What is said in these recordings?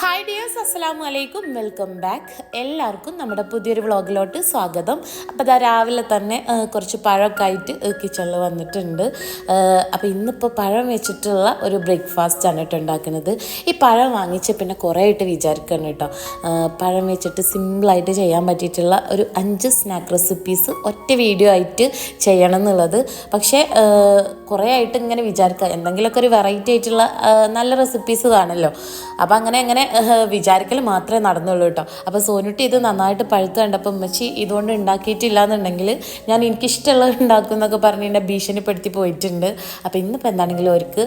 Hi dears അസ്സലാമു അലൈക്കും welcome back എല്ലാവർക്കും നമ്മുടെ പുതിയൊരു വ്ളോഗിലോട്ട് സ്വാഗതം. അപ്പോൾ അതാ രാവിലെ തന്നെ കുറച്ച് പഴമൊക്കെ ആയിട്ട് കിച്ചണിൽ വന്നിട്ടുണ്ട്. അപ്പോൾ ഇന്നിപ്പോൾ പഴം വെച്ചിട്ടുള്ള ഒരു ബ്രേക്ക്ഫാസ്റ്റ് ആണ് കേട്ടോ ഉണ്ടാക്കുന്നത്. ഈ പഴം വാങ്ങിച്ച് പിന്നെ കുറേ ആയിട്ട് വിചാരിക്കണം കേട്ടോ. പഴം വെച്ചിട്ട് സിമ്പിളായിട്ട് ചെയ്യാൻ പറ്റിയിട്ടുള്ള ഒരു അഞ്ച് സ്നാക്ക് റെസിപ്പീസ് ഒറ്റ വീഡിയോ ആയിട്ട് ചെയ്യണം എന്നുള്ളത്. പക്ഷേ കുറേ ആയിട്ട് ഇങ്ങനെ വിചാരിക്കുക എന്തെങ്കിലുമൊക്കെ ഒരു വെറൈറ്റി ആയിട്ടുള്ള നല്ല റെസിപ്പീസ് കാണല്ലോ. അപ്പോൾ അങ്ങനെ അങ്ങനെ വിചാരിക്കൽ മാത്രമേ നടന്നുള്ളൂ കേട്ടോ. അപ്പോൾ സോനുട്ടി ഇത് നന്നായിട്ട് പഴുത്ത് കണ്ടപ്പോൾ ഉമ്മച്ചി ഇതുകൊണ്ട് ഉണ്ടാക്കിയിട്ടില്ല എന്നുണ്ടെങ്കിൽ ഞാൻ എനിക്കിഷ്ടമുള്ളത് ഉണ്ടാക്കും എന്നൊക്കെ പറഞ്ഞ് എന്നെ ഭീഷണിപ്പെടുത്തി പോയിട്ടുണ്ട്. അപ്പോൾ ഇന്നിപ്പോൾ എന്താണെങ്കിലും അവർക്ക്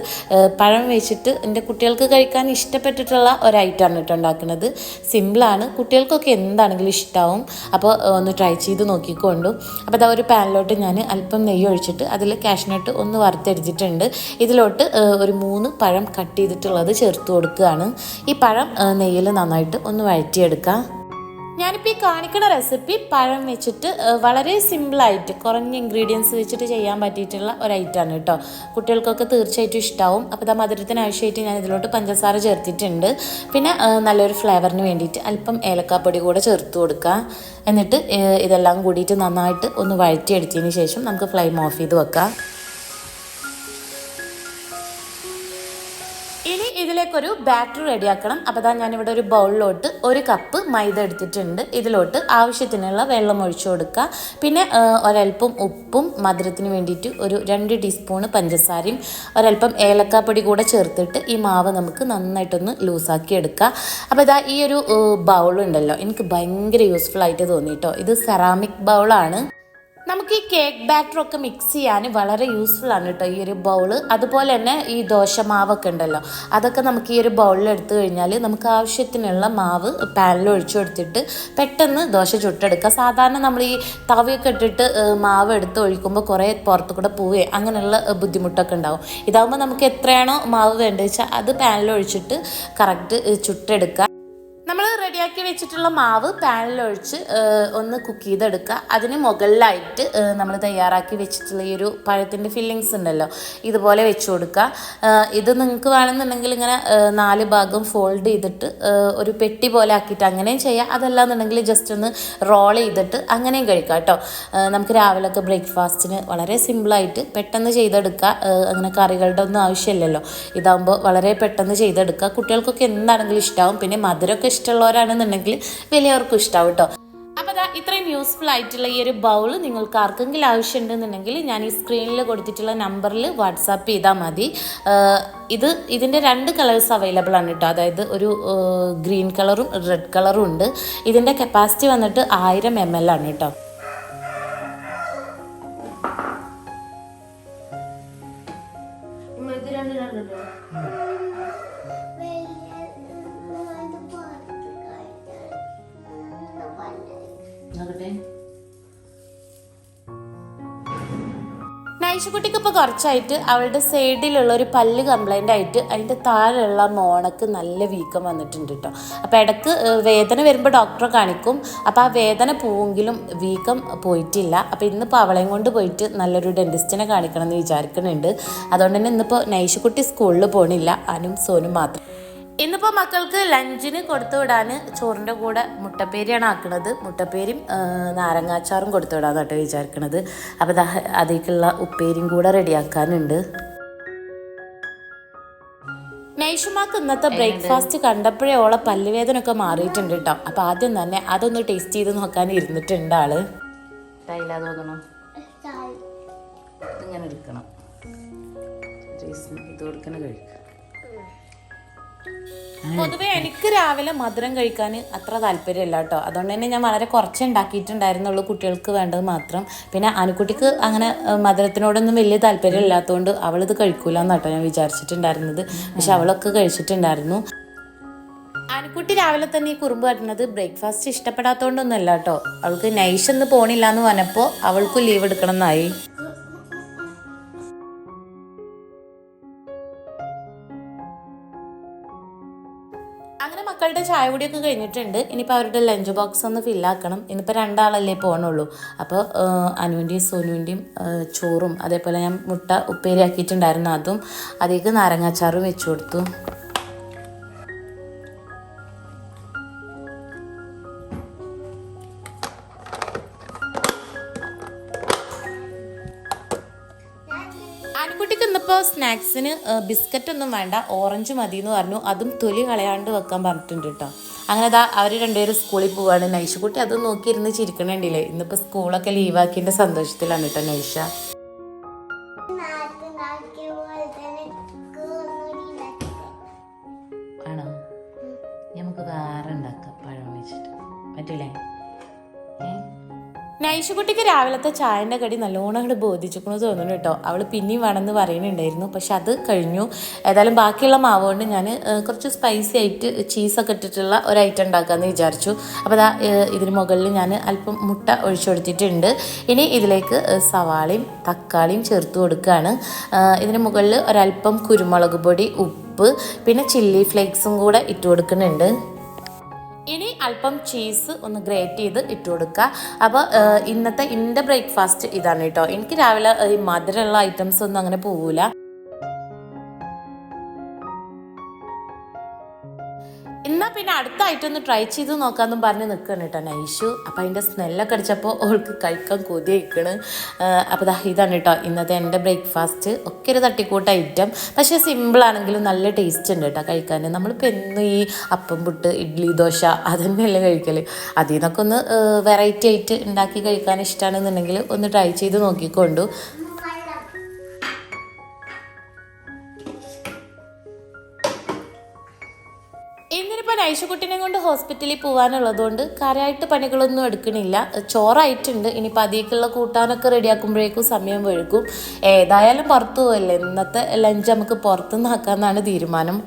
പഴം വെച്ചിട്ട് എന്റെ കുട്ടികൾക്ക് കഴിക്കാൻ ഇഷ്ടപ്പെട്ടിട്ടുള്ള ഒരു ഐറ്റമാണ് കേട്ടോ ഉണ്ടാക്കുന്നത്. സിമ്പിളാണ്. കുട്ടികൾക്കൊക്കെ എന്താണെങ്കിലും ഇഷ്ടമാവും അപ്പോൾ ഒന്ന് ട്രൈ ചെയ്ത് നോക്കിക്കൊണ്ടു. അപ്പോൾ അതാ ഒരു പാനിലോട്ട് ഞാൻ അല്പം നെയ്യ് ഒഴിച്ചിട്ട് അതിൽ കാഷ്നട്ട് ഒന്ന് വറുത്തെടുത്തിട്ടുണ്ട് ഇതിലോട്ട് ഒരു മൂന്ന് പഴം കട്ട് ചെയ്തിട്ടുള്ളത് ചേർത്ത് കൊടുക്കുകയാണ്. ഈ പഴം നെയ്യിൽ നന്നായിട്ട് ഒന്ന് വഴറ്റിയെടുക്കാം. ഞാനിപ്പോൾ ഈ കാണിക്കുന്ന റെസിപ്പി പഴം വെച്ചിട്ട് ആ, വളരെ സിമ്പിളായിട്ട് കുറഞ്ഞ ഇൻഗ്രീഡിയൻസ് വെച്ചിട്ട് ചെയ്യാൻ പറ്റിയിട്ടുള്ള ഒരു ഐറ്റമാണ് കേട്ടോ. കുട്ടികൾക്കൊക്കെ തീർച്ചയായിട്ടും ഇഷ്ടമാവും അപ്പോൾ ഇതാ മധുരത്തിന് ആവശ്യമായിട്ട് ഞാൻ ഇതിലോട്ട് പഞ്ചസാര ചേർത്തിട്ടുണ്ട്. പിന്നെ നല്ലൊരു ഫ്ലേവറിന് വേണ്ടിയിട്ട് അല്പം ഏലക്കാപ്പൊടി കൂടെ ചേർത്ത് കൊടുക്കുക എന്നിട്ട് ഇതെല്ലാം കൂടിയിട്ട് നന്നായിട്ട് ഒന്ന് വഴറ്റിയെടുത്തതിന് ശേഷം നമുക്ക് ഫ്ലെയിം ഓഫ് ചെയ്ത് വെക്കാം. ഇനി ഇതിലേക്കൊരു ബാറ്റർ റെഡിയാക്കണം. അപ്പോൾ അതാ ഞാനിവിടെ ഒരു ബൗളിലോട്ട് ഒരു കപ്പ് മൈദ എടുത്തിട്ടുണ്ട്. ഇതിലോട്ട് ആവശ്യത്തിനുള്ള വെള്ളം ഒഴിച്ചു കൊടുക്കുക. പിന്നെ ഒരൽപ്പം ഉപ്പും മധുരത്തിന് വേണ്ടിയിട്ട് ഒരു രണ്ട് ടീസ്പൂണ് പഞ്ചസാരയും ഒരൽപ്പം ഏലക്കാപ്പൊടി കൂടെ ചേർത്തിട്ട് ഈ മാവ് നമുക്ക് നന്നായിട്ടൊന്ന് ലൂസാക്കി എടുക്കുക. അപ്പോൾ ഇതാ ഈ ഒരു ബൗൾ ഉണ്ടല്ലോ എനിക്ക് ഭയങ്കര യൂസ്ഫുൾ ആയിട്ട് തോന്നി കേട്ടോ ഇത് സെറാമിക് ബൗളാണ്. നമുക്ക് ഈ കേക്ക് ബാറ്റർ ഒക്കെ മിക്സ് ചെയ്യാൻ വളരെ യൂസ്ഫുൾ ആണ് കേട്ടോ ഈ ഒരു ബൗൾ അതുപോലെ തന്നെ ഈ ദോശമാവൊക്കെ ഉണ്ടല്ലോ. അതൊക്കെ നമുക്ക് ഈ ഒരു ബൗളിൽ എടുത്തു കഴിഞ്ഞാൽ നമുക്ക് ആവശ്യത്തിനുള്ള മാവ് പാനിൽ ഒഴിച്ചു കൊടുത്തിട്ട് പെട്ടെന്ന് ദോശ ചുട്ടെടുക്കുക സാധാരണ നമ്മൾ ഈ തവയൊക്കെ ഇട്ടിട്ട് മാവ് എടുത്ത് ഒഴിക്കുമ്പോൾ കുറേ പുറത്തു കൂടെ പോവുകയും അങ്ങനെയുള്ള ബുദ്ധിമുട്ടൊക്കെ ഉണ്ടാവും. ഇതാകുമ്പോൾ നമുക്ക് എത്രയാണോ മാവ് വേണ്ടത് വെച്ചാൽ അത് പാനിൽ ഒഴിച്ചിട്ട് കറക്റ്റ് ചുട്ടെടുക്കുക നമ്മൾ റെഡിയാക്കി വെച്ചിട്ടുള്ള മാവ് പാനിലൊഴിച്ച് ഒന്ന് കുക്ക് ചെയ്തെടുക്കുക. അതിന് മുകളിലായിട്ട് നമ്മൾ തയ്യാറാക്കി വെച്ചിട്ടുള്ള ഈ ഒരു പഴത്തിന്റെ ഫില്ലിങ്സ് ഉണ്ടല്ലോ ഇതുപോലെ വെച്ച് കൊടുക്കുക. ഇത് നിങ്ങൾക്ക് വേണമെന്നുണ്ടെങ്കിൽ ഇങ്ങനെ നാല് ഭാഗം ഫോൾഡ് ചെയ്തിട്ട് ഒരു പെട്ടി പോലെ ആക്കിയിട്ട് അങ്ങനെയും ചെയ്യാം. അതല്ലാന്നുണ്ടെങ്കിൽ ജസ്റ്റ് ഒന്ന് റോൾ ചെയ്തിട്ട് അങ്ങനെയും കഴിക്കാം കേട്ടോ. നമുക്ക് രാവിലെയൊക്കെ ബ്രേക്ക്ഫാസ്റ്റിന് വളരെ സിമ്പിളായിട്ട് പെട്ടെന്ന് ചെയ്തെടുക്കുക. അങ്ങനെ കറികളുടെ ഒന്നും ആവശ്യമില്ലല്ലോ. ഇതാകുമ്പോൾ വളരെ പെട്ടെന്ന് ചെയ്തെടുക്കുക. കുട്ടികൾക്കൊക്കെ എന്താണെങ്കിലും ഇഷ്ടമാവും പിന്നെ മധുരമൊക്കെ ഇഷ്ടമുള്ളവരാണെന്നുണ്ടെങ്കിൽ വലിയവർക്കും ഇഷ്ടമാവും കേട്ടോ. അപ്പോൾ ദാ ഇത്രയും യൂസ്ഫുൾ ആയിട്ടുള്ള ഈ ഒരു ബൗൾ നിങ്ങൾക്ക് ആർക്കെങ്കിലും ആവശ്യമുണ്ടെന്നുണ്ടെങ്കിൽ ഞാൻ ഈ സ്ക്രീനിൽ കൊടുത്തിട്ടുള്ള നമ്പറിൽ വാട്സാപ്പ് ചെയ്താൽ മതി. ഇത് ഇതിന്റെ രണ്ട് കളേഴ്സ് അവൈലബിൾ ആണ് കേട്ടോ. അതായത് ഒരു ഗ്രീൻ കളറും റെഡ് കളറും ഉണ്ട്. ഇതിന്റെ കപ്പാസിറ്റി വന്നിട്ട് ആയിരം എം എൽ ആണ് കേട്ടോ. നൈഷുകുട്ടിക്ക് ഇപ്പോൾ കുറച്ചായിട്ട് അവളുടെ സൈഡിലുള്ള ഒരു പല്ല് കംപ്ലൈന്റ് ആയിട്ട് അതിന്റെ താഴെയുള്ള മോണക്ക് നല്ല വീക്കം വന്നിട്ടുണ്ട് കേട്ടോ അപ്പോൾ ഇടയ്ക്ക് വേദന വരുമ്പോൾ ഡോക്ടറെ കാണിക്കും. അപ്പോൾ ആ വേദന പോവെങ്കിലും വീക്കം പോയിട്ടില്ല. അപ്പോൾ ഇന്നിപ്പോൾ അവളെയും കൊണ്ട് പോയിട്ട് നല്ലൊരു ഡെന്റിസ്റ്റിനെ കാണിക്കണം എന്ന് വിചാരിക്കുന്നുണ്ട്. അതുകൊണ്ട് തന്നെ ഇന്നിപ്പോൾ നൈഷുകുട്ടി സ്കൂളിൽ പോകണില്ല അനും സോനും മാത്രം. ഇന്നിപ്പോൾ മക്കൾക്ക് ലഞ്ചിന് കൊടുത്തു വിടാൻ ചോറിന്റെ കൂടെ മുട്ടപ്പേരിയാണ് ആക്കുന്നത്. മുട്ടപ്പേരിയും നാരങ്ങാച്ചാറും കൊടുത്തു വിടാന്ന് കേട്ടോ വിചാരിക്കണത്. അപ്പോൾ അതിലേക്കുള്ള ഉപ്പേരിയും കൂടെ റെഡിയാക്കാനുണ്ട്. നൈഷുമാക്ക് ഇന്നത്തെ ബ്രേക്ക്ഫാസ്റ്റ് കണ്ടപ്പോഴേ ഓളെ പല്ലുവേദന ഒക്കെ മാറിയിട്ടുണ്ട് കേട്ടോ. അപ്പോൾ ആദ്യം തന്നെ അതൊന്ന് ടേസ്റ്റ് ചെയ്ത് നോക്കാൻ ഇരുന്നിട്ടുണ്ട് ആൾ. തോന്നണം ഇങ്ങനെ എടുക്കണം. ഇത് കൊടുക്കണ കഴിക്കുക പൊതുവെ എനിക്ക് രാവിലെ മധുരം കഴിക്കാൻ അത്ര താല്പര്യമില്ല കേട്ടോ. അതുകൊണ്ട് തന്നെ ഞാൻ വളരെ കുറച്ച് ഉണ്ടാക്കിയിട്ടുണ്ടായിരുന്നുള്ളൂ കുട്ടികൾക്ക് വേണ്ടത് മാത്രം. പിന്നെ അനുക്കുട്ടിക്ക് അങ്ങനെ മധുരത്തിനോടൊന്നും വലിയ താല്പര്യം ഇല്ലാത്തതുകൊണ്ട് അവളിത് കഴിക്കൂല എന്നാട്ടോ ഞാൻ വിചാരിച്ചിട്ടുണ്ടായിരുന്നത്. പക്ഷെ അവളൊക്കെ കഴിച്ചിട്ടുണ്ടായിരുന്നു. അനുകുട്ടി രാവിലെ തന്നെ ഈ കുറുമ്പ് കാട്ടുന്നത് ബ്രേക്ക്ഫാസ്റ്റ് ഇഷ്ടപ്പെടാത്തതുകൊണ്ടൊന്നുമല്ല കേട്ടോ. അവൾക്ക് നൈഷ് ഒന്ന് പോണില്ല എന്ന് പറഞ്ഞപ്പോൾ അവൾക്കും ലീവ് എടുക്കണം എന്നായി മക്കളുടെ ചായ കുടിയൊക്കെ കഴിഞ്ഞിട്ടുണ്ട്. ഇനിയിപ്പോൾ അവരുടെ ലഞ്ച് ബോക്സ് ഒന്ന് ഫില്ലാക്കണം ഇനിയിപ്പോൾ രണ്ടാളല്ലേ പോകണുള്ളൂ അപ്പോൾ അനുവിന്റെയും സോനുവിന്റെയും ചോറും അതേപോലെ ഞാൻ മുട്ട ഉപ്പേരി ആക്കിയിട്ടുണ്ടായിരുന്നു. അതും അതിലേക്ക് നാരങ്ങാച്ചാറും വെച്ചു കൊടുത്തു. സ്നാക്സിന് ബിസ്ക്കറ്റ് ഒന്നും വേണ്ട ഓറഞ്ച് മതി എന്ന് പറഞ്ഞു. അതും തൊലി കളയാണ്ട് വെക്കാൻ പറഞ്ഞിട്ടുണ്ട് കേട്ടോ അങ്ങനെ അതാ അവർ രണ്ടുപേരും സ്കൂളിൽ പോവാണ്. കുട്ടി അത് നോക്കിയിരുന്ന് ചിരിക്കണേണ്ടില്ലേ. ഇന്നിപ്പോൾ സ്കൂളൊക്കെ ലീവാക്കിയതിന്റെ സന്തോഷത്തിലാണ് കേട്ടോ നൈഷ. നൈഷുകുട്ടിക്ക് രാവിലത്തെ ചായന്റെ കടി നല്ലോണം അങ്ങോട്ട് ബോധിച്ചിക്കണു തോന്നുന്നു കേട്ടോ. അവൾ പിന്നെയും വേണമെന്ന് പറയുന്നുണ്ടായിരുന്നു. പക്ഷെ അത് കഴിഞ്ഞു. ഏതായാലും ബാക്കിയുള്ള മാവ് കൊണ്ട് ഞാൻ കുറച്ച് സ്പൈസി ആയിട്ട് ചീസൊക്കെ ഇട്ടിട്ടുള്ള ഒരു ഐറ്റം ഉണ്ടാക്കാമെന്ന് വിചാരിച്ചു. അപ്പോൾ അതാ ഇതിന് മുകളിൽ ഞാൻ അല്പം മുട്ട ഒഴിച്ചു കൊടുത്തിട്ടുണ്ട്. ഇനി ഇതിലേക്ക് സവാളയും തക്കാളിയും ചേർത്ത് കൊടുക്കുകയാണ് ഇതിന് മുകളിൽ ഒരല്പം കുരുമുളക് പൊടി ഉപ്പ് പിന്നെ ചില്ലി ഫ്ലേക്സും കൂടെ ഇട്ട് കൊടുക്കുന്നുണ്ട്. ഇനി അല്പം ചീസ് ഒന്ന് ഗ്രേറ്റ് ചെയ്ത് ഇട്ട് കൊടുക്കുക അപ്പോൾ ഇന്നത്തെ എന്റെ ബ്രേക്ക്ഫാസ്റ്റ് ഇതാണ് കേട്ടോ. എനിക്ക് രാവിലെ ഈ മധുരമുള്ള ഐറ്റംസ് ഒന്നും അങ്ങനെ പോകൂല എന്നാ പിന്നെ അടുത്തായിട്ടൊന്ന് ട്രൈ ചെയ്ത് നോക്കാമെന്നും പറഞ്ഞ് നിൽക്കണം കേട്ടോ നൈഷു. അപ്പം അതിന്റെ സ്മെല്ലൊക്കെ അടിച്ചപ്പോൾ അവൾക്ക് കഴിക്കാൻ കൊതി വയ്ക്കണ് അപ്പോൾ ദാ ഇതാണ് കേട്ടോ ഇന്നത്തെ എന്റെ ബ്രേക്ക്ഫാസ്റ്റ് ഒക്കെ ഒരു തട്ടിക്കൂട്ട ഐറ്റം പക്ഷേ സിമ്പിളാണെങ്കിലും നല്ല ടേസ്റ്റ് ഉണ്ട് കേട്ടോ കഴിക്കാൻ നമ്മളിപ്പോൾ എന്നും ഈ അപ്പം പുട്ട് ഇഡ്ഡലി ദോശ അതന്നെയല്ലേ കഴിക്കൽ അതിൽ നിന്നൊക്കെ ഒന്ന് വെറൈറ്റി ആയിട്ട് ഉണ്ടാക്കി കഴിക്കാൻ ഇഷ്ടമാണെന്നുണ്ടെങ്കിൽ ഒന്ന് ട്രൈ ചെയ്ത് നോക്കിക്കൊണ്ടു. ഇന്നിനിപ്പോൾ നൈഷുക്കുട്ടിനെ കൊണ്ട് ഹോസ്പിറ്റലിൽ പോകാനുള്ളതുകൊണ്ട് കാര്യമായിട്ട് പണികളൊന്നും എടുക്കണില്ല. ചോറായിട്ടുണ്ട്. ഇനിയിപ്പോൾ അതിലേക്കുള്ള കൂട്ടാനൊക്കെ റെഡിയാക്കുമ്പോഴേക്കും സമയം വഴുക്കും ഏതായാലും പുറത്തു പോകല്ലേ ഇന്നത്തെ ലഞ്ച് നമുക്ക് പുറത്തുനിന്ന് ആക്കാമെന്നാണ് തീരുമാനം.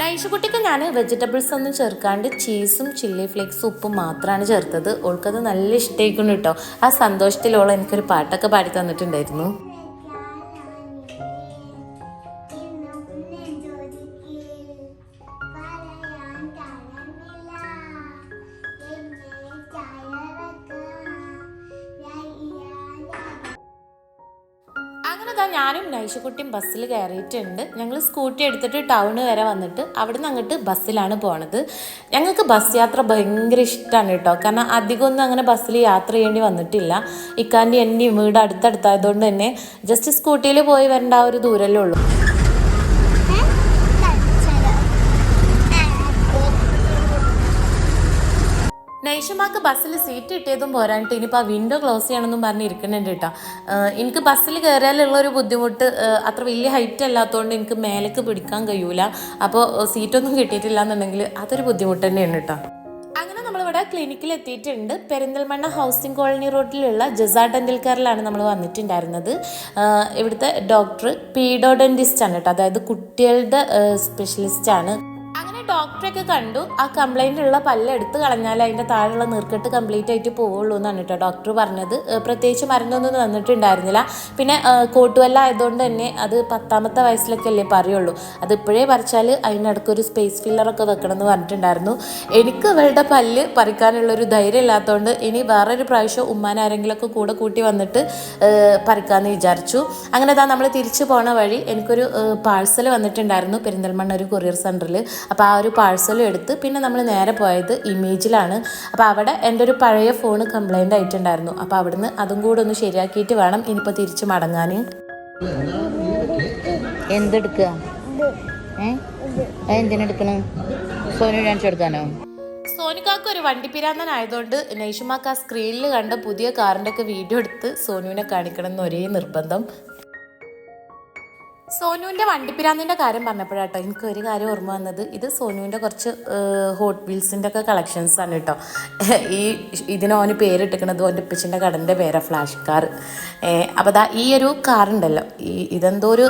നൈഷുകുട്ടിക്ക് ഞാൻ വെജിറ്റബിൾസ് ഒന്നും ചേർക്കാണ്ട് ചീസും ചില്ലി ഫ്ലേക്സും ഉപ്പും മാത്രമാണ് ചേർത്തത്. ഓൾക്കത് നല്ല ഇഷ്ടമായിക്കുന്നു കേട്ടോ ആ സന്തോഷത്തിലോളം എനിക്കൊരു പാട്ടൊക്കെ പാടി തന്നിട്ടുണ്ടായിരുന്നു. ഞാനും ബസ്സിൽ കയറിയിട്ടുണ്ട്. ഞങ്ങൾ സ്കൂട്ടി എടുത്തിട്ട് ടൗൺ വരെ വന്നിട്ട് അവിടുന്ന് അങ്ങോട്ട് ബസ്സിലാണ് പോണത്. ഞങ്ങൾക്ക് ബസ് യാത്ര ഭയങ്കര ഇഷ്ടമാണ് കേട്ടോ. കാരണം അധികമൊന്നും അങ്ങനെ ബസ്സിൽ യാത്ര ചെയ്യേണ്ടി വന്നിട്ടില്ല. ഇക്കാന്റെ എന്റെയും വീട് അടുത്തടുത്തായതുകൊണ്ട് തന്നെ ജസ്റ്റ് സ്കൂട്ടിയിൽ പോയി വരേണ്ട ആ ഒരു ദൂരമല്ലേ ഉള്ളൂ. നൈഷമാക്ക് ബസ്സിൽ സീറ്റ് കിട്ടിയതും പോരാനിട്ട് ഇനിയിപ്പോൾ ആ വിൻഡോ ക്ലോസ് ചെയ്യണമെന്നും പറഞ്ഞ് ഇരിക്കുന്നുണ്ട് കേട്ടോ എനിക്ക് ബസ്സിൽ കയറിയാലുള്ള ഒരു ബുദ്ധിമുട്ട് അത്ര വലിയ ഹൈറ്റ് അല്ലാത്തതുകൊണ്ട് എനിക്ക് മേലേക്ക് പിടിക്കാൻ കഴിയൂല. അപ്പോൾ സീറ്റൊന്നും കിട്ടിയിട്ടില്ല എന്നുണ്ടെങ്കിൽ അതൊരു ബുദ്ധിമുട്ട് തന്നെയാണ് കേട്ടോ. അങ്ങനെ നമ്മളിവിടെ ക്ലിനിക്കിൽ എത്തിയിട്ടുണ്ട്. പെരിന്തൽമണ്ണ ഹൗസിംഗ് കോളനി റോഡിലുള്ള ജസാ ഡെന്റൽ കെയറിലാണ് നമ്മൾ വന്നിട്ടുണ്ടായിരുന്നത്. ഇവിടുത്തെ ഡോക്ടർ പീഡോഡെന്റിസ്റ്റ് ആണ് കേട്ടോ. അതായത് കുട്ടികളുടെ സ്പെഷ്യലിസ്റ്റ് ആണ്. അങ്ങനെ ഡോക്ടറെയൊക്കെ കണ്ടു. ആ കംപ്ലൈന്റ് ഉള്ള പല്ല് എടുത്ത് കളഞ്ഞാൽ അതിന്റെ താഴെയുള്ള നീർക്കെട്ട് കംപ്ലീറ്റ് ആയിട്ട് പോവുള്ളൂ എന്നാണ് കേട്ടോ ഡോക്ടർ പറഞ്ഞത്. പ്രത്യേകിച്ച് മരുന്നൊന്നും തന്നിട്ടുണ്ടായിരുന്നില്ല. പിന്നെ കോട്ടുവല്ല ആയതുകൊണ്ട് തന്നെ അത് പത്താമത്തെ വയസ്സിലൊക്കെ അല്ലേ പറയുള്ളൂ. അത് ഇപ്പോഴേ പറിച്ചാൽ അതിനിടയ്ക്ക് ഒരു സ്പേസ് ഫില്ലറൊക്കെ വെക്കണം എന്ന് പറഞ്ഞിട്ടുണ്ടായിരുന്നു. എനിക്ക് ഇവളുടെ പല്ല് പറിക്കാനുള്ള ഒരു ധൈര്യം ഇല്ലാത്തതുകൊണ്ട് ഇനി വേറൊരു പ്രാവശ്യം ഉമ്മാൻ ആരെങ്കിലുമൊക്കെ കൂടെ കൂട്ടി വന്നിട്ട് പറിക്കാമെന്ന് വിചാരിച്ചു. അങ്ങനെ അതാ നമ്മൾ തിരിച്ചു പോണ വഴി എനിക്കൊരു പാഴ്സൽ വന്നിട്ടുണ്ടായിരുന്നു. പെരിന്തൽമണ്ണ ഒരു കൊറിയർ സെന്ററിൽ അപ്പോൾ ആ ഒരു പാഴ്സലും എടുത്ത് പിന്നെ നമ്മൾ നേരെ പോയത് ഇമേജിലാണ് അപ്പോൾ അവിടെ എന്റെ ഒരു പഴയ ഫോൺ കംപ്ലൈന്റ് ആയിട്ടുണ്ടായിരുന്നു. അപ്പോൾ അവിടുന്ന് അതും കൂടെ ഒന്ന് ശരിയാക്കിയിട്ട് വേണം ഇനിയിപ്പോൾ തിരിച്ച് മടങ്ങാൻ എന്തെടുക്കുക എന്തിനെടുക്കണ സോനു കാണിച്ചു കൊടുക്കാനോ? സോനുക്കാക്ക് ഒരു വണ്ടിപ്പിരാന്തനായതുകൊണ്ട് നൈഷുമാക്ക് ആ സ്ക്രീനിൽ കണ്ട പുതിയ കാറിന്റെ ഒക്കെ വീഡിയോ എടുത്ത് സോനുവിനെ കാണിക്കണം എന്ന് ഒരേ നിർബന്ധം. സോനുവിന്റെ വണ്ടിപ്പിരാന്തിന്റെ കാര്യം പറഞ്ഞപ്പോഴാട്ടോ എനിക്ക് ഒരു കാര്യം ഓർമ്മ വന്നത്. ഇത് സോനുവിന്റെ കുറച്ച് ഹോട്ട് വീൽസിന്റെ ഒക്കെ കളക്ഷൻസ് ആണ് കേട്ടോ. ഈ ഇതിന് ഓന് പേരിട്ടിരിക്കുന്നത് ഓന്റെ ഉപ്പച്ചിന്റെ കടന്റെ പേരാണ് ഫ്ലാഷ് കാർ അപ്പോൾ ദാ ഈ ഒരു കാറുണ്ടല്ലോ ഈ ഇതെന്തോ ഒരു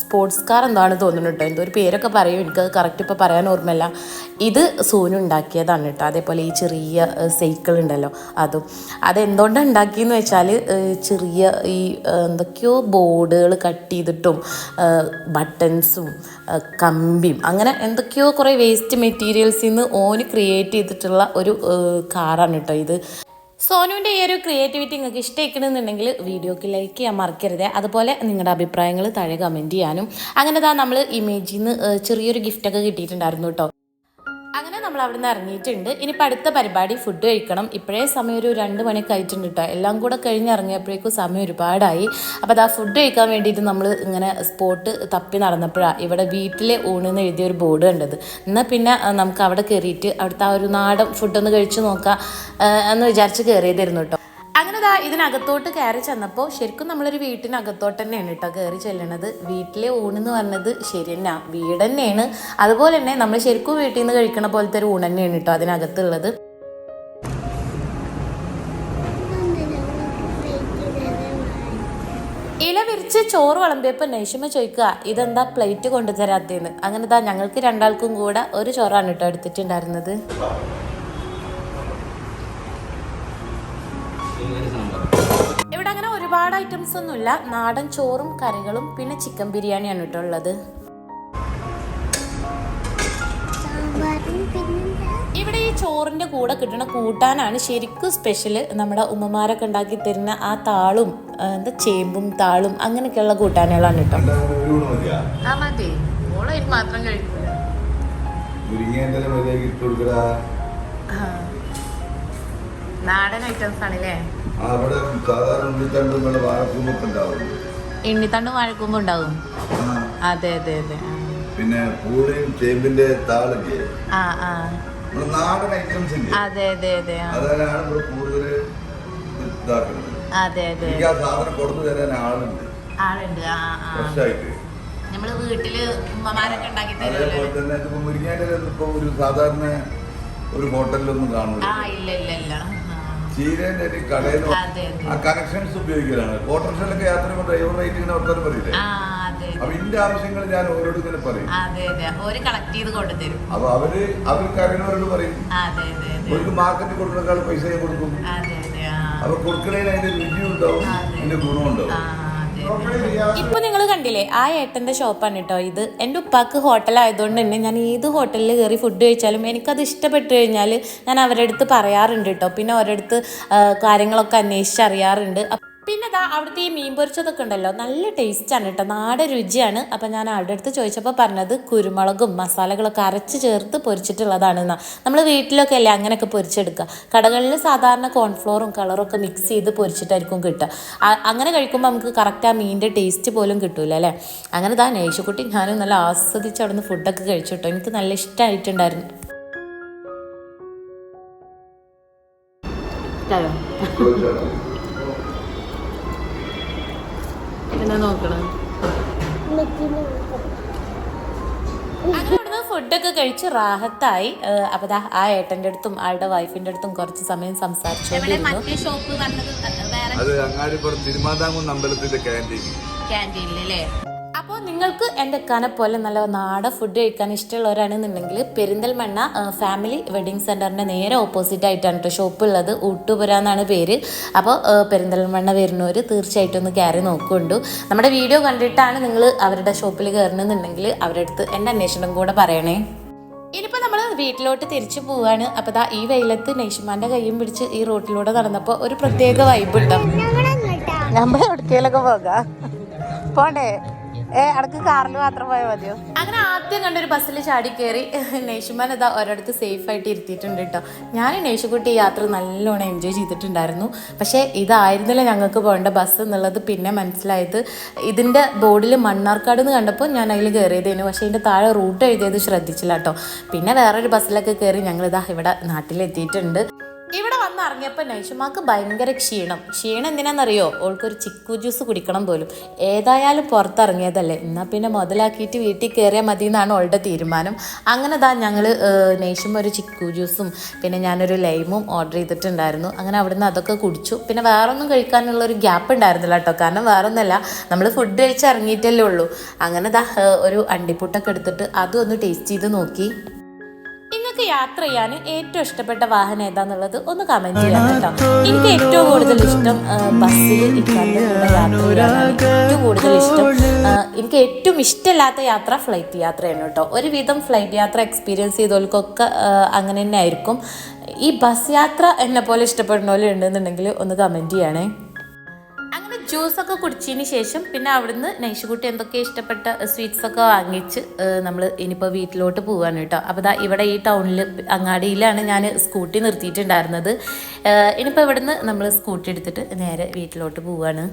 സ്പോർട്സ് കാർ എന്താണ് തോന്നുന്നു കേട്ടോ. എന്തോ ഒരു പേരൊക്കെ പറയും. എനിക്ക് കറക്റ്റ് ഇപ്പോൾ പറയാൻ ഓർമ്മയില്ല. ഇത് സൂനു ഉണ്ടാക്കിയതാണ് കേട്ടോ. അതേപോലെ ഈ ചെറിയ സൈക്കിൾ ഉണ്ടല്ലോ. അതും. അതെന്തുകൊണ്ടാണ് ഉണ്ടാക്കിയെന്ന് വെച്ചാൽ ചെറിയ ഈ എന്തൊക്കെയോ ബോർഡുകൾ കട്ട് ചെയ്തിട്ടും ബട്ടൺസും കമ്പിയും അങ്ങനെ എന്തൊക്കെയോ കുറേ വേസ്റ്റ് മെറ്റീരിയൽസിൽ നിന്ന് ഓന് ക്രിയേറ്റ് ചെയ്തിട്ടുള്ള ഒരു കാറാണ് കേട്ടോ ഇത്. സോനുവിന്റെ ഈ ഒരു ക്രിയേറ്റിവിറ്റി നിങ്ങൾക്ക് ഇഷ്ടമായിക്കണമെന്നുണ്ടെങ്കിൽ വീഡിയോക്ക് ലൈക്ക് ചെയ്യാൻ മറക്കരുത്. അതുപോലെ നിങ്ങളുടെ അഭിപ്രായങ്ങൾ താഴെ കമന്റ് ചെയ്യാനും. അങ്ങനെ താ നമ്മൾ ഇമേജിൽ നിന്ന് ചെറിയൊരു ഗിഫ്റ്റൊക്കെ കിട്ടിയിട്ടുണ്ടായിരുന്നു കേട്ടോ. നമ്മൾ അവിടെ നിന്ന് ഇറങ്ങിയിട്ടുണ്ട്. ഇനിയിപ്പോൾ അടുത്ത പരിപാടി ഫുഡ് കഴിക്കണം. ഇപ്പോഴേ സമയം ഒരു രണ്ട് മണിയൊക്കെ ആയിട്ടുണ്ട് കേട്ടോ എല്ലാം കൂടെ കഴിഞ്ഞ് ഇറങ്ങിയപ്പോഴേക്കും സമയം ഒരുപാടായി. അപ്പോൾ അത് ആ ഫുഡ് കഴിക്കാൻ വേണ്ടിയിട്ട് നമ്മൾ ഇങ്ങനെ സ്പോട്ട് തപ്പി നടന്നപ്പോഴാണ് ഇവിടെ വീട്ടിലെ ഊണെന്ന് എഴുതിയ ഒരു ബോർഡ് കണ്ടത്. എന്നാൽ പിന്നെ നമുക്ക് അവിടെ കയറിയിട്ട് അവിടുത്തെ ആ ഒരു നാടൻ ഫുഡൊന്ന് കഴിച്ചു നോക്കാം എന്ന് വിചാരിച്ച് കയറിയതായിരുന്നു കേട്ടോ അങ്ങനെ ദാ ഇതിനകത്തോട്ട് കയറി ചെന്നപ്പോൾ ശരിക്കും നമ്മളൊരു വീട്ടിനകത്തോട്ട് തന്നെയാണ് കേട്ടോ കയറി ചെല്ലണത്. വീട്ടിലെ ഊണെന്ന് പറഞ്ഞത് ശരി തന്നെ വീട് തന്നെയാണ്. അതുപോലെ തന്നെ നമ്മൾ ശരിക്കും വീട്ടിൽ നിന്ന് കഴിക്കണ പോലത്തെ ഒരു ഊണ് തന്നെയാണ് കേട്ടോ അതിനകത്തുള്ളത്. ഇല വിരിച്ച് ചോറ് വിളമ്പിയപ്പോൾ നൈഷമ ചോദിക്കുക ഇതെന്താ പ്ലേറ്റ് കൊണ്ടുതരാത്തേന്ന് അങ്ങനെ ദാ ഞങ്ങൾക്ക് രണ്ടാൾക്കും കൂടെ ഒരു ചോറാണ് കേട്ടോ എടുത്തിട്ടുണ്ടായിരുന്നത്. ഒരുപാട് ഐറ്റംസ് ഒന്നുമില്ല. നാടൻ ചോറും കറികളും പിന്നെ ചിക്കൻ ബിരിയാണിയാണ് കേട്ടോ ഉള്ളത്. ഇവിടെ ഈ ചോറിന്റെ കൂടെ കിട്ടുന്ന കൂട്ടാനാണ് ശരിക്കും സ്പെഷ്യൽ നമ്മുടെ ഉമ്മമാരൊക്കെ ഉണ്ടാക്കി തരുന്ന ആ താളും എന്താ ചേമ്പും താളും അങ്ങനെയൊക്കെയുള്ള കൂട്ടാനുകളാണ് കേട്ടോ. മാത്രം കഴിക്കില്ല നാടൻ ഐറ്റംസ് ആണല്ലേ? അവിടെ സാധാരണ ഉണ്ണിത്തണ്ടും വാഴക്കൂമ്പൊക്കെ ഉണ്ടാവും. എണ്ണിത്തണ്ട് വഴക്കുമ്പോ ഉണ്ടാവും. അതെ അതെ അതെ. പിന്നെ പൂളിയും ചേമ്പിന്റെ താളില്ലേ? ആ ആ. നമ്മുടെ നാടൻ ഐറ്റംസ് അതെ അതെ അതെ ആ. അതാണ് ഇവിടെ കൂടുതൽ ഇതാക്കുന്നത്? അതെ അതെ എനിക്ക് ആ സാധനം കൊടുത്തു തരാൻ ആളുണ്ട്. ആളുണ്ട് ആ ആ. നമ്മൾ വീട്ടിൽ ഉമ്മമാരൊക്കെ ഉണ്ടാക്കി അതേപോലെ തന്നെ ഇതിപ്പോ മുരിങ്ങേന്റെ ഇപ്പൊ ഒരു സാധാരണ ഒരു ഹോട്ടലിലൊന്നും ആ ഇല്ല ഇല്ല ഇല്ല. ചീരേന്റെ ഒരു കടയിൽ ആ കണക്ഷൻസ് ഉപയോഗിക്കലാണ്. ഓട്ടോറിക്ഷയിലൊക്കെ യാത്ര ചെയ്യുമ്പോൾ ഡ്രൈവർ റേറ്റ് ഇങ്ങനെ വർത്താനം പറയില്ലേ? അപ്പൊ ഇന്റെ ആവശ്യങ്ങൾ ഞാൻ ഓരോട് ഇങ്ങനെ പറയും. അപ്പൊ അവർ അവർക്ക് അറിയുന്നവരോട് പറയും. അവർക്ക് മാർക്കറ്റ് കൊടുക്കുന്നേക്കാൾ പൈസ കൊടുക്കും. അവർ കൊടുക്കണേന് അതിന്റെ അതെ. അതിന്റെ ഗുണമുണ്ടാവും ഇപ്പൊ നിങ്ങൾ കണ്ടില്ലേ ആ ഏട്ടന്റെ ഷോപ്പാണ് കേട്ടോ ഇത്. എന്റെ ഉപ്പാക്ക് ഹോട്ടൽ ആയതുകൊണ്ട് തന്നെ ഞാൻ ഏത് ഹോട്ടലിൽ കയറി ഫുഡ് കഴിച്ചാലും എനിക്കത് ഇഷ്ടപ്പെട്ട് കഴിഞ്ഞാൽ ഞാൻ അവരുടെ പറയാറുണ്ട് കേട്ടോ പിന്നെ അവരുടെ അടുത്ത് കാര്യങ്ങളൊക്കെ അന്വേഷിച്ചറിയാറുണ്ട്. പിന്നെ ഇതാ അവിടുത്തെ ഈ മീൻ പൊരിച്ചതൊക്കെ ഉണ്ടല്ലോ നല്ല ടേസ്റ്റാണ് കേട്ടോ നാടൻ രുചിയാണ്. അപ്പം ഞാൻ അവിടെ അടുത്ത് ചോദിച്ചപ്പോൾ പറഞ്ഞത് കുരുമുളകും മസാലകളൊക്കെ അരച്ച് ചേർത്ത് പൊരിച്ചിട്ടുള്ളതാണെന്നാ നമ്മൾ വീട്ടിലൊക്കെ അല്ലേ അങ്ങനെയൊക്കെ പൊരിച്ചെടുക്കുക കടകളിൽ സാധാരണ കോൺഫ്ലോറും കളറൊക്കെ മിക്സ് ചെയ്ത് പൊരിച്ചിട്ടായിരിക്കും കിട്ടുക. അങ്ങനെ കഴിക്കുമ്പോൾ നമുക്ക് കറക്റ്റ് ആ മീനിന്റെ ടേസ്റ്റ് പോലും കിട്ടില്ല അല്ലേ? അങ്ങനെ ദാ നേശുക്കുട്ടി ഞാനും നല്ല ആസ്വദിച്ച് അവിടുന്ന് ഫുഡൊക്കെ കഴിച്ചു കേട്ടോ എനിക്ക് നല്ല ഇഷ്ടമായിട്ടുണ്ടായിരുന്നു പിന്നെ നോക്കണം. അങ്ങനെ ഫുഡൊക്കെ കഴിച്ച് റാഹത്തായി. അപ്പൊ ആ ഏട്ടന്റെ അടുത്തും ആളുടെ വൈഫിന്റെ അടുത്തും കുറച്ച് സമയം സംസാരിച്ചു ഷോപ്പ് പറഞ്ഞത് വേറെ? അത് അങ്ങാടിപ്പുറം തിരുമാതാങ്കുന്ന് അമ്പലത്തിന്റെ ക്യാന്റീൻ ക്യാന്റീനിലല്ലേ അപ്പോൾ നിങ്ങൾക്ക് എന്റെ കനെ പോലെ നല്ല നാടൻ ഫുഡ് കഴിക്കാൻ ഇഷ്ടമുള്ളവരാണെന്നുണ്ടെങ്കിൽ പെരിന്തൽമണ്ണ ഫാമിലി വെഡിങ് സെന്ററിന്റെ നേരെ ഓപ്പോസിറ്റ് ആയിട്ടാണ് കേട്ടോ ഷോപ്പ് ഉള്ളത്. ഊട്ടുപുര എന്നാണ് പേര്. അപ്പോൾ പെരിന്തൽമണ്ണ വരുന്നവർ തീർച്ചയായിട്ടും ഒന്ന് കയറി നോക്കുന്നുണ്ടു. നമ്മുടെ വീഡിയോ കണ്ടിട്ടാണ് നിങ്ങൾ അവരുടെ ഷോപ്പിൽ കയറണമെന്നുണ്ടെങ്കിൽ അവരുടെ അടുത്ത് എന്റെ അന്വേഷണം കൂടെ പറയണേ. ഇനിയിപ്പോൾ നമ്മൾ വീട്ടിലോട്ട് തിരിച്ചു പോവാണ്. അപ്പോൾ ദാ ഈ വെയിലത്ത് നെയ്ഷുമാന്റെ കൈയും പിടിച്ച് ഈ റോട്ടിലൂടെ നടന്നപ്പോൾ ഒരു പ്രത്യേക വൈബ് ഉണ്ടാവും നമ്മുടെ നമ്മൾ എവിടേക്കേലൊക്കെ പോകാം. പോണ്ടേ? ഏ അടക്ക് കാറിൽ മാത്രം പോയാൽ മതിയോ? അങ്ങനെ ആദ്യം കണ്ടൊരു ബസ്സിൽ ചാടി കയറി നേഷുമാൻ ഇതാ ഒരിടത്ത് സേഫ് ആയിട്ട് ഇരുത്തിയിട്ടുണ്ട് കേട്ടോ ഞാൻ നേഷുക്കുട്ടി യാത്ര നല്ലോണം എൻജോയ് ചെയ്തിട്ടുണ്ടായിരുന്നു. പക്ഷേ ഇതായിരുന്നില്ല ഞങ്ങൾക്ക് പോകേണ്ട ബസ് എന്നുള്ളത്. പിന്നെ മനസ്സിലായത് ഇതിന്റെ ബോർഡിൽ മണ്ണാർക്കാട് എന്ന് കണ്ടപ്പോൾ ഞാൻ അതിൽ കയറിയതേനു. പക്ഷേ ഇതിന്റെ താഴെ റൂട്ട് എഴുതിയത് ശ്രദ്ധിച്ചില്ല കേട്ടോ പിന്നെ വേറൊരു ബസ്സിലൊക്കെ കയറി ഞങ്ങളിതാ ഇവിടെ നാട്ടിലെത്തിയിട്ടുണ്ട്. ഇറങ്ങിയപ്പോൾ നൈഷുമാക്ക് ഭയങ്കര ക്ഷീണം. ക്ഷീണം എന്തിനാണെന്നറിയോ ഓൾക്കൊരു ചിക്കു ജ്യൂസ് കുടിക്കണം പോലും. ഏതായാലും പുറത്തിറങ്ങിയതല്ലേ. എന്നാൽ പിന്നെ മുതലാക്കിയിട്ട് വീട്ടിൽ കയറിയാൽ മതി എന്നാണ് ഓളുടെ തീരുമാനം. അങ്ങനെ താ ഞങ്ങൾ നൈഷും ഒരു ചിക്കു ജ്യൂസും പിന്നെ ഞാനൊരു ലൈമും ഓർഡർ ചെയ്തിട്ടുണ്ടായിരുന്നു. അങ്ങനെ അവിടുന്ന് അതൊക്കെ കുടിച്ചു. പിന്നെ വേറെ ഒന്നും കഴിക്കാനുള്ള ഒരു ഗ്യാപ്പ് ഉണ്ടായിരുന്നില്ല കേട്ടോ കാരണം വേറെ ഒന്നല്ല നമ്മൾ ഫുഡ് കഴിച്ച് ഇറങ്ങിയിട്ടല്ലേ ഉള്ളൂ. അങ്ങനെ ദാ ഒരു അണ്ടിപ്പുട്ടൊക്കെ എടുത്തിട്ട് അതും ഒന്ന് ടേസ്റ്റ് ചെയ്ത് നോക്കി. നിങ്ങൾക്ക് യാത്ര ചെയ്യാൻ ഏറ്റവും ഇഷ്ടപ്പെട്ട വാഹനം ഏതാന്നുള്ളത് ഒന്ന് കമന്റ് ചെയ്യാം കേട്ടോ. എനിക്ക് ഏറ്റവും കൂടുതൽ ഇഷ്ടം ബസ്സിൽ ഏറ്റവും കൂടുതൽ ഇഷ്ടം എനിക്ക് ഏറ്റവും ഇഷ്ടമില്ലാത്ത യാത്ര ഫ്ലൈറ്റ് യാത്രയാണ് കേട്ടോ. ഒരുവിധം ഫ്ലൈറ്റ് യാത്ര എക്സ്പീരിയൻസ് ചെയ്തവർക്കൊക്കെ അങ്ങനെ തന്നെ ആയിരിക്കും ഈ ബസ് യാത്ര എന്നെ പോലെ ഇഷ്ടപ്പെടുന്ന പോലെ ഉണ്ടെന്നുണ്ടെങ്കിൽ ഒന്ന് കമന്റ് ചെയ്യണേ. ജ്യൂസൊക്കെ കുടിച്ചതിന് ശേഷം പിന്നെ അവിടുന്ന് നൈഷുകുട്ടി എന്തൊക്കെ ഇഷ്ടപ്പെട്ട സ്വീറ്റ്സ് ഒക്കെ വാങ്ങിച്ച് നമ്മൾ ഇനിയിപ്പോൾ വീട്ടിലോട്ട് പോവാണ് കേട്ടോ. അപ്പോൾ ദാ ഇവിടെ ഈ ടൗണിൽ അങ്ങാടിയിലാണ് ഞാൻ സ്കൂട്ടി നിർത്തിയിട്ടുണ്ടായിരുന്നത്. ഇനിയിപ്പോൾ ഇവിടുന്ന് നമ്മൾ സ്കൂട്ടി എടുത്തിട്ട് നേരെ വീട്ടിലോട്ട് പോവാണ്.